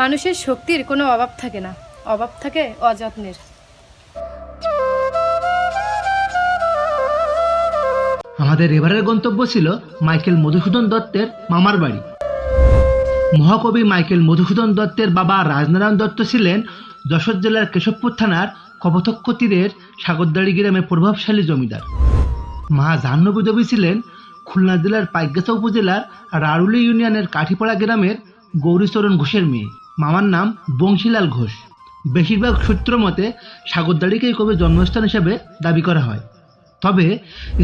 মানুষের শক্তির কোনো অভাব থাকে না। অভাব থাকে অযত্নের। আমাদের এবারের গন্তব্য ছিল মাইকেল মধুসূদন দত্তের মামার বাড়ি। মহাকবি মাইকেল মধুসূদন দত্তের বাবা রাজনারায়ণ দত্ত ছিলেন যশোর জেলার কেশবপুর থানার কপথক্ষ তীরের সাগরদাড়ি গ্রামের প্রভাবশালী জমিদার। মা জাহ্নবী দেবী ছিলেন খুলনা জেলার পাইকগাছা উপজেলার রারুলি ইউনিয়নের কাঠিপাড়া গ্রামের গৌরীচরণ ঘোষের মেয়ে। মামার নাম বংশীলাল ঘোষ। বেশিরভাগ সূত্র মতে সাগরদাড়িকেই কবির জন্মস্থান হিসেবে দাবি করা হয়। তবে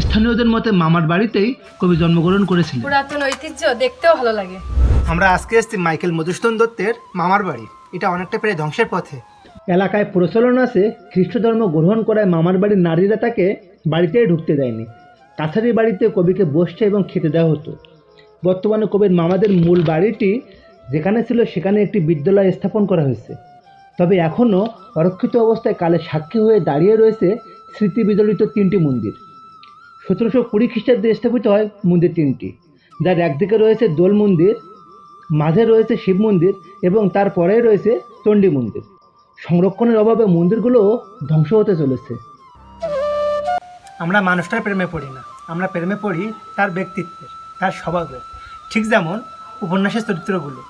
স্থানীয়দের মতে মামার বাড়িতেই কবি জন্মগ্রহণ করেছিলেন। পুরাতন ঐতিহ্য দেখতেও ভালো লাগে। আমরা আজকে এসেছি মাইকেল মধুসূদন দত্তের মামার বাড়ি। এটা অনেকটা প্রায় ধ্বংসের পথে। এলাকায় প্রচলন আছে খ্রিস্ট ধর্ম গ্রহণ করায় মামার বাড়ির নারীরা তাকে বাড়িতেই ঢুকতে দেয়নি। কাছারি বাড়িতে কবিকে বসতে এবং খেতে দেওয়া হতো। বর্তমানে কবির মামাদের মূল বাড়িটি যেখানে ছিল সেখানে একটি বিদ্যালয় স্থাপন করা হয়েছে। তবে এখনও অরক্ষিত অবস্থায় কালের সাক্ষী হয়ে দাঁড়িয়ে রয়েছে স্মৃতি বিজড়িত তিনটি মন্দির। সতেরোশো কুড়ি খ্রিস্টাব্দে স্থাপিত হয় মন্দির তিনটি। যার একদিকে রয়েছে দোল মন্দির, মাঝে রয়েছে শিব মন্দির এবং তারপরে রয়েছে চণ্ডী মন্দির। সংরক্ষণের অভাবে মন্দিরগুলো ধ্বংস হতে চলেছে। আমরা মানুষটার প্রেমে পড়ি না। আমরা প্রেমে পড়ি তার ব্যক্তিত্বের, তার স্বভাবের। ঠিক যেমন উপন্যাসের চরিত্রগুলো।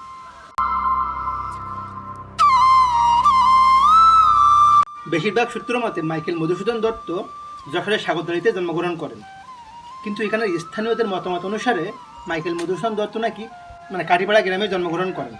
বেশিরভাগ সূত্র মতে মাইকেল মধুসূদন দত্ত যশোরের সাগরদারিতে জন্মগ্রহণ করেন। কিন্তু এখানে স্থানীয়দের মতামত অনুসারে মাইকেল মধুসূদন দত্ত নাকি মানে কাটিপাড়া গ্রামে জন্মগ্রহণ করেন।